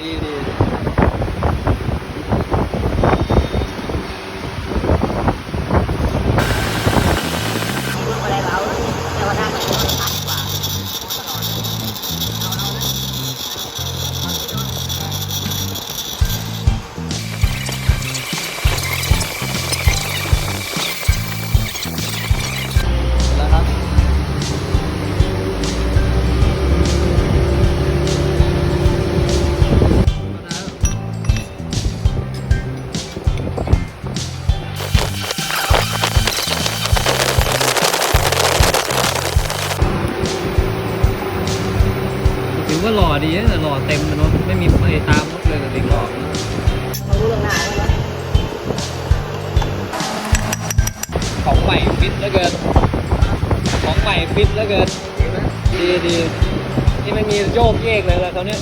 ดีดี ก็หล่อดีนะหล่อเต็มเลยเนาะไม่มีไอตามดเลยกับติ๊กหล่อเรารู้เนาะของใหม่ฟิตเหลือเกิน ของใหม่ฟิตเหลือเกิน ดีดีนี่ไม่มีโยกเยกเลยแล้วเขาเนี่ย